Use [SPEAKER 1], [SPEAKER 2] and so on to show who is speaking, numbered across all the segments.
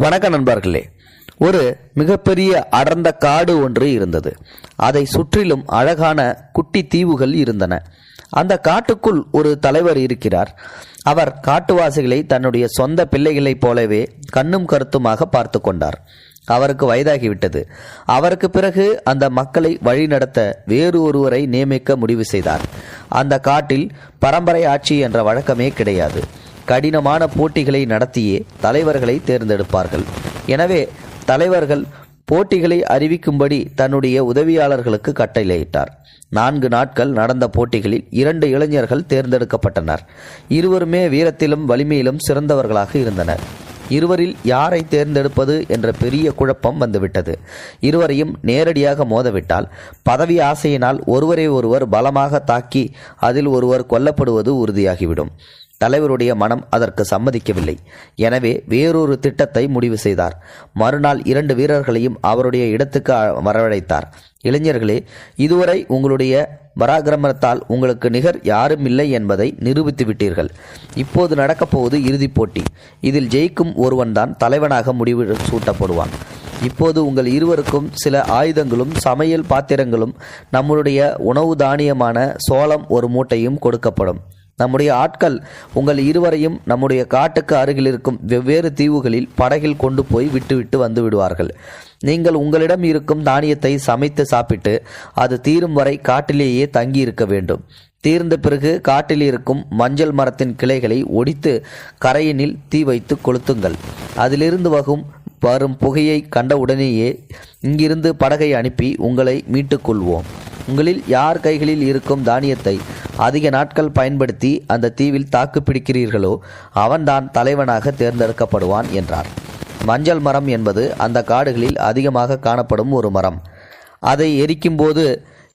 [SPEAKER 1] வணக்க நண்பர்களே ஒரு மிகப்பெரிய அடர்ந்த காடு ஒன்று இருந்தது. அதை சுற்றிலும் அழகான குட்டி தீவுகள் இருந்தன. அந்த காட்டுக்குள் ஒரு தலைவர் இருக்கிறார். அவர் காட்டுவாசிகளை தன்னுடைய சொந்த பிள்ளைகளைப் போலவே கண்ணும் கருத்துமாக பார்த்து கொண்டார். அவருக்கு வயதாகிவிட்டது. அவருக்கு பிறகு அந்த மக்களை வழிநடத்த வேறு ஒருவரை நியமிக்க முடிவு செய்தார். அந்த காட்டில் பரம்பரை ஆட்சி என்ற வழக்கமே கிடையாது. கடினமான போட்டிகளை நடத்தியே தலைவர்களை தேர்ந்தெடுப்பார்கள். எனவே தலைவர்கள் போட்டிகளை அறிவிக்கும்படி தன்னுடைய உதவியாளர்களுக்கு கட்டளையிட்டார். நான்கு நாட்கள் நடந்த போட்டிகளில் இரண்டு இளைஞர்கள் தேர்ந்தெடுக்கப்பட்டனர். இருவருமே வீரத்திலும் வலிமையிலும் சிறந்தவர்களாக இருந்தனர். இருவரில் யாரை தேர்ந்தெடுப்பது என்ற பெரிய குழப்பம் வந்துவிட்டது. இருவரையும் நேரடியாக மோதவிட்டால் பதவி ஆசையினால் ஒருவரை ஒருவர் பலமாக தாக்கி அதில் ஒருவர் கொல்லப்படுவது உறுதியாகிவிடும். தலைவருடைய மனம் அதற்கு சம்மதிக்கவில்லை. எனவே வேறொரு திட்டத்தை முடிவு செய்தார். மறுநாள் இரண்டு வீரர்களையும் அவருடைய இடத்துக்கு வரவழைத்தார். இளைஞர்களே இதுவரை உங்களுடைய பராக்கிரமத்தால் உங்களுக்கு நிகர் யாரும் இல்லை என்பதை நிரூபித்து விட்டீர்கள். இப்போது நடக்கப்போவது இறுதிப் போட்டி. இதில் ஜெயிக்கும் ஒருவன்தான் தலைவனாக முடிவு சூட்டப்படுவான். இப்போது உங்கள் இருவருக்கும் சில ஆயுதங்களும் சமையல் பாத்திரங்களும் நம்மளுடைய உணவு தானியமான சோளம் ஒரு மூட்டையும் கொடுக்கப்படும். நம்முடைய ஆட்கள் உங்கள் இருவரையும் நம்முடைய காட்டுக்கு அருகில் இருக்கும் வெவ்வேறு தீவுகளில் படகில் கொண்டு போய் விட்டுவிட்டு வந்து விடுவார்கள். நீங்கள் உங்களிடம் இருக்கும் தானியத்தை சமைத்து சாப்பிட்டு அது தீரும் வரை காட்டிலேயே தங்கி இருக்க வேண்டும். தீர்ந்த பிறகு காட்டில் இருக்கும் மஞ்சள் மரத்தின் கிளைகளை ஒடித்து கரையினில் தீ வைத்து கொளுத்துங்கள். அதிலிருந்து வகும் வரும் புகையை கண்டவுடனேயே இங்கிருந்து படகை அனுப்பி உங்களை மீட்டுக்கொள்வோம் உங்களில் யார் கைகளில் இருக்கும் தானியத்தை அதிக நாட்கள் பயன்படுத்தி அந்த தீவில் தாக்கு பிடிக்கிறீர்களோ அவன்தான் தலைவனாக தேர்ந்தெடுக்கப்படுவான் என்றார். மஞ்சள் மரம் என்பது அந்த காடுகளில் அதிகமாக காணப்படும் ஒரு மரம். அதை எரிக்கும்போது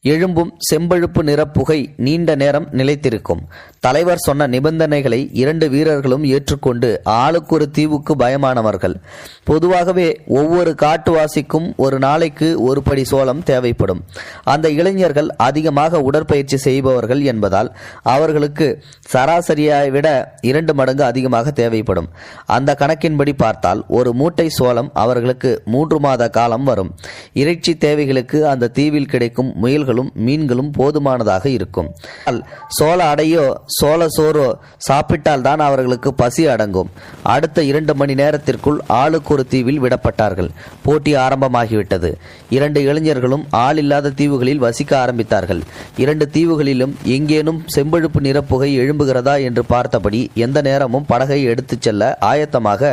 [SPEAKER 1] எழும்பும் செம்பழுப்பு நிற புகை நீண்ட நேரம் நிலைத்திருக்கும். தலைவர் சொன்ன நிபந்தனைகளை இரண்டு வீரர்களும் ஏற்றுக்கொண்டு ஆளுக்கு ஒரு தீவுக்கு பயமானவர்கள். பொதுவாகவே ஒவ்வொரு காட்டுவாசிக்கும் ஒரு நாளைக்கு ஒரு படி சோளம் தேவைப்படும். அந்த இளைஞர்கள் அதிகமாக உடற்பயிற்சி செய்பவர்கள் என்பதால் அவர்களுக்கு சராசரியை விட இரண்டு மடங்கு அதிகமாக தேவைப்படும். அந்த கணக்கின்படி பார்த்தால் ஒரு மூட்டை சோளம் அவர்களுக்கு மூன்று மாத காலம் வரும். இறைச்சி தேவைகளுக்கு அந்த தீவில் கிடைக்கும் முயல்களும் மீன்களும் போதுமானதாக இருக்கும். சோள அடையோ சோள சோறோ சாப்பிட்டால் தான் அவர்களுக்கு பசி அடங்கும். அடுத்த இரண்டு மணி நேரத்திற்குள் ஆளுக்கு ஒரு தீவில் விடப்பட்டார்கள். போட்டி ஆரம்பமாகிவிட்டது. இரண்டு இளைஞர்களும் ஆள் இல்லாத தீவுகளில் வசிக்க ஆரம்பித்தார்கள். இரண்டு தீவுகளிலும் எங்கேனும் செம்பழுப்பு நிற புகை எழும்புகிறதா என்று பார்த்தபடி எந்த நேரமும் படகை எடுத்துச் செல்ல ஆயத்தமாக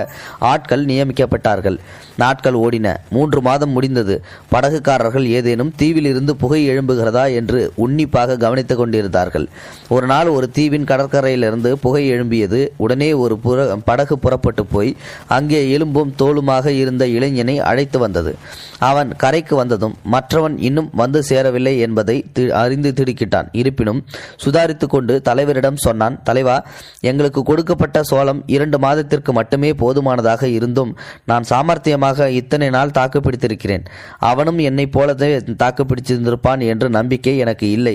[SPEAKER 1] ஆட்கள் நியமிக்கப்பட்டார்கள். நாட்கள் ஓடின. மூன்று மாதம் முடிந்தது. படகுக்காரர்கள் ஏதேனும் தீவில் இருந்து புகை எழும்புகிறதா என்று உன்னிப்பாக கவனித்துக் கொண்டிருந்தார்கள். ஒரு நாள் ஒரு தீவின் கடற்கரையிலிருந்து புகை எழும்பியது. உடனே ஒரு புற படகு புறப்பட்டு போய் அங்கே எலும்பும் தோலுமாக இருந்த இளைஞனை அழைத்து வந்தது. அவன் கரைக்கு வந்ததும் மற்றவன் இன்னும் வந்து சேரவில்லை என்பதை தி- அறிந்து திடுக்கிட்டான். இருப்பினும் சுதாரித்து கொண்டு தலைவரிடம் சொன்னான் தலைவா எங்களுக்கு கொடுக்கப்பட்ட சோளம் இரண்டு மாதத்திற்கு மட்டுமே போதுமானதாக இருந்தும் நான் சாமர்த்தியமாக இத்தனை நாள் தாக்கு பிடித்திருக்கிறேன் அவனும் என்னைப் போலவே தாக்கு பிடிச்சிருந்திருப்பான் என்ற நம்பிக்கை எனக்கு இல்லை.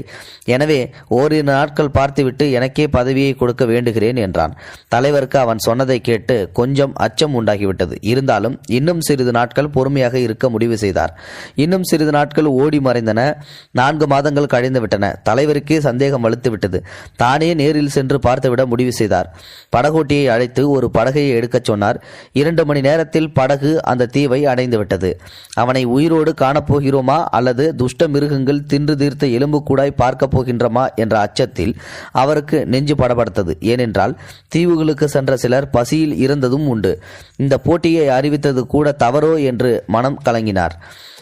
[SPEAKER 1] எனவே ஓரிரு நாட்கள் பார்த்துவிட்டு எனக்கே பதவியை கொடுக்க வேண்டுகிறேன் என்றான். தலைவருக்கு அவன் சொன்னதை கேட்டு கொஞ்சம் அச்சம் உண்டாகிவிட்டது. இருந்தாலும் இன்னும் சிறிது நாட்கள் பொறுமையாக இருக்க முடிவு செய்தார். இன்னும் சிறிது நாட்கள் ஓடி மறைந்தன. நான்கு மாதங்கள் கழிந்துவிட்டன. தலைவருக்கே சந்தேகம் வலுத்துவிட்டது. தானே நேரில் சென்று பார்த்துவிட முடிவு செய்தார். படகோட்டியை அழைத்து ஒரு படகையை எடுக்கச் சொன்னார். இரண்டு மணி நேரத்தில் படகு அந்த தீவை அடைந்துவிட்டது. அவனை உயிரோடு காணப்போகிறோமா அல்லது துஷ்ட மிருகங்கள் தின்று தீர்த்த எலும்பு கூடாய் பார்க்கப் போகின்றமா என்ற அச்சத்தில் அவருக்கு நெஞ்சு படபடுத்தது. ஏனென்றால் தீவுகளுக்கு சென்ற சிலர் பசியில் இருந்ததும் உண்டு. இந்த போட்டியை அறிவித்தது கூட தவறோ என்று மனம் கலங்கினார்.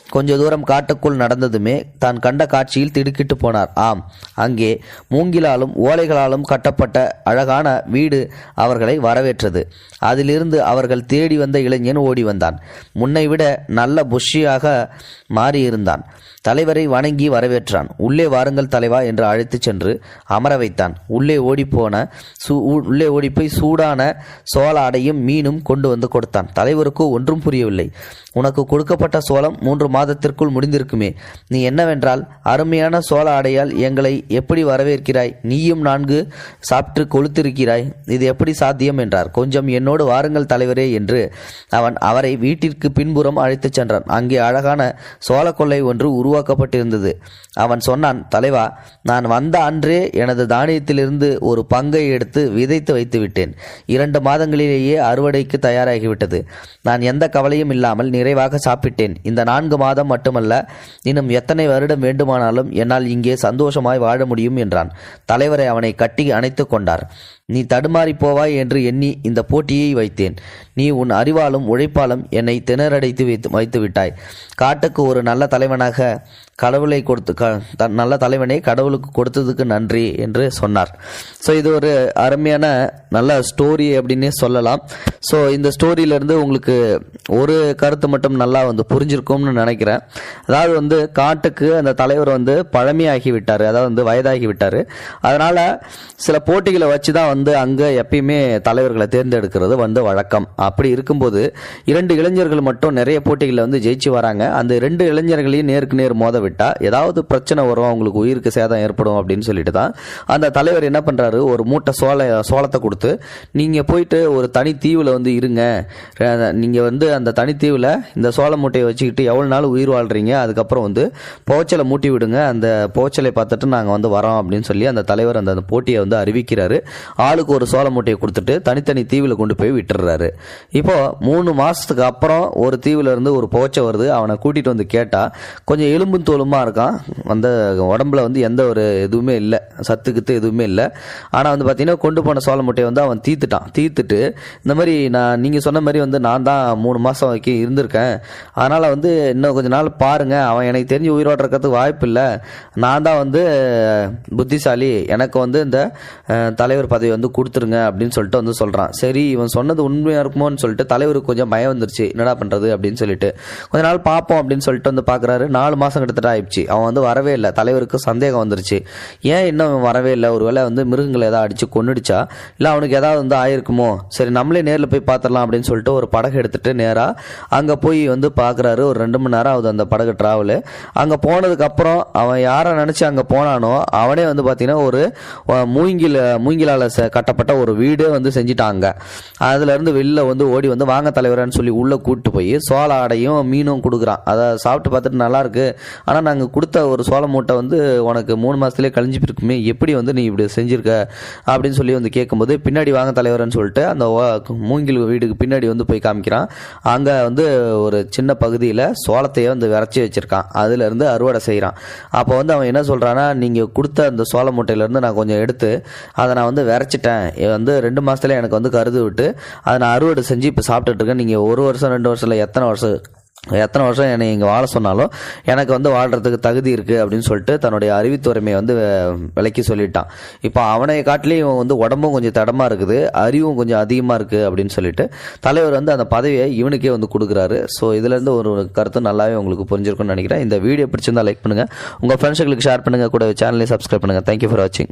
[SPEAKER 1] கொஞ்ச தூரம் காட்டுக்குள் நடந்ததுமே தான் கண்ட காட்சியில் திடுக்கிட்டு போனார். ஆம் அங்கே மூங்கிலாலும் ஓலைகளாலும் கட்டப்பட்ட அழகான வீடு அவர்களை வரவேற்றது. அதிலிருந்து அவர்கள் தேடி வந்த இளைஞன் ஓடி வந்தான். முன்னை விட நல்ல புஷ்ஷியாக மாறியிருந்தான். தலைவரை வணங்கி வரவேற்றான். உள்ளே வாருங்கள் தலைவா என்று அழைத்துச் சென்று அமர வைத்தான். உள்ளே ஓடிப்போன சூ உள்ளே ஓடிப்போய் சூடான சோள அடையும் மீனும் கொண்டு வந்து கொடுத்தான். தலைவருக்கு ஒன்றும் புரியவில்லை. உனக்கு கொடுக்கப்பட்ட சோளம் மூன்று மாதத்திற்குள் முடிந்திருக்குமே. நீ என்னவென்றால் அருமையான சோள ஆடையால் எங்களை எப்படி வரவேற்கிறாய்? நீயும் நான்கு சாப்பிட்டு கொளுத்திருக்கிறாய். இது எப்படி சாத்தியம் என்றார். கொஞ்சம் என்னோடு வாருங்கள் தலைவரே என்று அவன் அவரை வீட்டிற்கு பின்புறம் அழைத்துச் சென்றான். அங்கே அழகான சோள கொள்ளை ஒன்று உருவாக்கப்பட்டிருந்தது. அவன் சொன்னான் தலைவா நான் வந்த அன்றே எனது தானியத்திலிருந்து ஒரு பங்கை எடுத்து விதைத்து வைத்து விட்டேன் இரண்டு மாதங்களிலேயே அறுவடைக்கு தயாராகிவிட்டது. நான் எந்த கவலையும் இல்லாமல் நிறைவாக சாப்பிட்டேன். இந்த நான்கு மாதம் மட்டுமல்ல இன்னும் எத்தனை வருடம் வேண்டுமானாலும் என்னால் இங்கே சந்தோஷமாய் வாழ முடியும் என்றான். தலைவரை அவனை கட்டி அணைத்து கொண்டார். நீ தடுமாறி போவாய் என்று எண்ணி இந்த போட்டியை வைத்தேன். நீ உன் அறிவாலும் உழைப்பாலும் என்னை திணறடைத்து வைத்து வைத்து விட்டாய். காட்டுக்கு ஒரு நல்ல தலைவனாக கடவுளை கொடுத்து க த- நல்ல தலைவனை கடவுளுக்கு கொடுத்ததுக்கு நன்றி என்று சொன்னார். ஸோ இது ஒரு அருமையான நல்ல ஸ்டோரி அப்படின்னே சொல்லலாம். ஸோ இந்த ஸ்டோரியிலேருந்து உங்களுக்கு ஒரு கருத்து மட்டும் நல்லா வந்து புரிஞ்சிருக்கும்னு நினைக்கிறேன். அதாவது வந்து காட்டுக்கு அந்த தலைவர் வந்து பழமையாகி விட்டார். அதாவது வந்து வயதாகி விட்டார். அதனால் சில போட்டிகளை வச்சு தான் வந்து அங்கே எப்பயுமே தலைவர்களை தேர்ந்தெடுக்கிறது வந்து வழக்கம். அப்படி இருக்கும்போது இரண்டு இளைஞர்கள் மட்டும் நிறைய போட்டிகளில் வந்து ஜெயிச்சு வராங்க. அந்த ரெண்டு இளைஞர்களையும் நேருக்கு நேர் மோத விட்டால் ஏதாவது பிரச்சனை வரும் அவங்களுக்கு உயிருக்கு சேதம் ஏற்படும் அப்படின்னு சொல்லிட்டு தான் அந்த தலைவர் என்ன பண்றாரு? ஒரு மூட்டை சோள சோளத்தை கொடுத்து நீங்கள் போயிட்டு ஒரு தனி தீவில் வந்து இருங்க. நீங்கள் வந்து அந்த தனித்தீவில் இந்த சோள மூட்டையை வச்சுக்கிட்டு எவ்வளோ நாள் உயிர் வாழ்கிறீங்க அதுக்கப்புறம் வந்து போச்சலை மூட்டி விடுங்க. அந்த போச்சலை பார்த்துட்டு நாங்கள் வந்து வரோம் அப்படின்னு சொல்லி அந்த தலைவர் அந்த போட்டியை வந்து அறிவிக்கிறாரு. ஆளுக்கு ஒரு சோள மூட்டையை கொடுத்துட்டு தனித்தனி தீவில் கொண்டு போய் விட்டுறாரு. இப்போ மூணு மாதத்துக்கு அப்புறம் ஒரு தீவில் இருந்து ஒரு போச்சை வருது. அவனை கூட்டிட்டு வந்து கேட்டால் கொஞ்சம் எலும்பும் தோலுமா இருக்கான். அந்த உடம்புல வந்து எந்த ஒரு இதுவுமே இல்லை. சத்துக்குத்து எதுவுமே இல்லை. ஆனால் வந்து பார்த்தீங்கன்னா கொண்டு போன சோள முட்டையை வந்து அவன் தீத்துட்டான் தீத்துட்டு இந்த மாதிரி நான் நீங்கள் சொன்ன மாதிரி வந்து நான் தான் மூணு மாதம் வரைக்கும் இருந்திருக்கேன். அதனால் வந்து இன்னும் கொஞ்ச நாள் பாருங்கள் அவன் எனக்கு தெரிஞ்சு உயிரோட இருக்கிறதுக்கு வாய்ப்பு இல்லை. நான் தான் வந்து புத்திசாலி. எனக்கு வந்து இந்த தலைவர் பதவி வந்து கொடுத்துருங்க அப்படின்னு சொல்லிட்டு வந்து சொல்கிறான் சரி இவன் சொன்னது உண்மையாக இருக்குமோன்னு சொல்லிட்டு தலைவருக்கு கொஞ்சம் பயம் வந்துருச்சு. என்னடா பண்ணுறது அப்படின்னு சொல்லிட்டு. கொஞ்ச நாள் பார்ப்போம் அப்படின்னு சொல்லிட்டு வந்து பார்க்குறாரு நாலு மாதம் கிட்டத்தட்ட ஆயிடுச்சு அவன் வந்து வரவே இல்லை. தலைவருக்கு சந்தேகம் வந்துருச்சு. ஏன் இன்னும் வரவே இல்லை? ஒருவேளை வந்து மிருகங்களை ஏதாவது அடிச்சு கொண்டுடுச்சா இல்லை அவனுக்கு ஏதாவது வந்து ஆயிருக்குமோ? சரி நம்மளே நேரில் போய் பார்த்துடலாம் அப்படின்னு சொல்லிட்டு ஒரு படகு எடுத்துட்டு நேராக அங்கே போய் வந்து பார்க்குறாரு ஒரு ரெண்டு மணி நேரம் ஆகுது அந்த படகு ட்ராவலு அங்கே போனதுக்கப்புறம் அவன் யாரை நினச்சி அங்கே போனானோ அவனே வந்து பார்த்தீங்கன்னா ஒரு மூங்கில் மூங்கிலால் ச- கட்டப்பட்ட ஒரு வீடே வந்து செஞ்சுட்டாங்க. அதுலேருந்து வெளில வந்து ஓடி வந்து வாங்க தலைவரன்னு சொல்லி உள்ளே கூப்பிட்டு போய் சோள ஆடையும் மீனும் கொடுக்குறான். அதை சாப்பிட்டு பார்த்துட்டு நல்லாயிருக்கு ஆனால் நாங்கள் கொடுத்த ஒரு சோள மூட்டை வந்து உனக்கு மூணு மாதத்துலேயே கழிஞ்சு இருக்குமே எப்படி வந்து நீ இப்படி செஞ்சுருக்க? அப்படின்னு சொல்லி வந்து கேட்கும்போது பின்னாடி வாங்க தலைவர்னு சொல்லிட்டு அந்த ஓ- மூங்கில் வீடுக்கு பின்னாடி வந்து போய் காமிக்கிறான். அங்கே வந்து ஒரு சின்ன பகுதியில் சோளத்தையே வந்து விரைச்சி வச்சிருக்கான். அதுலேருந்து அறுவடை செய்கிறான் அப்போ வந்து அவன் என்ன சொல்கிறான்னா நீங்கள் கொடுத்த அந்த சோள மூட்டையிலேருந்து நான் கொஞ்சம் எடுத்து அதை நான் வந்து விரைச்சிட்டேன். வந்து ரெண்டு மாதத்துல எனக்கு வந்து கருது விட்டு அதை நான் அறுவடை செஞ்சு இப்போ சாப்பிட்டுட்டு இருக்கேன். நீங்கள் ஒரு வருஷம் ரெண்டு வருஷம் இல்லை எத்தனை வருஷம் எத்தனை வருஷம் என்னை இங்கே வாழ சொன்னாலும் எனக்கு வந்து வாழ்கிறதுக்கு தகுதி இருக்குது அப்படின்னு சொல்லிட்டு தன்னுடைய அறிவுத்துறைமையை வந்து விலக்கி சொல்லிட்டான். இப்போ அவனை காட்டிலேயும் இவன் வந்து உடம்பும் கொஞ்சம் தடமாக இருக்குது அறிவும் கொஞ்சம் அதிகமாக இருக்குது அப்படின்னு சொல்லிட்டு தலைவர் வந்து அந்த பதவியை இவனுக்கே வந்து கொடுக்குறாரு. ஸோ இதுலேருந்து ஒரு கருத்து நல்லாவே உங்களுக்கு புரிஞ்சிருக்கும்னு நினைக்கிறேன். இந்த வீடியோ பிடிச்சிருந்தால் லைக் பண்ணுங்க. உங்கள் ஃப்ரெண்ட்ஸுகளுக்கு ஷேர் பண்ணுங்க. கூட சேனலையும் சப்ஸ்கிரைப் பண்ணுங்க. தேங்க்யூ ஃபார் வாட்சிங்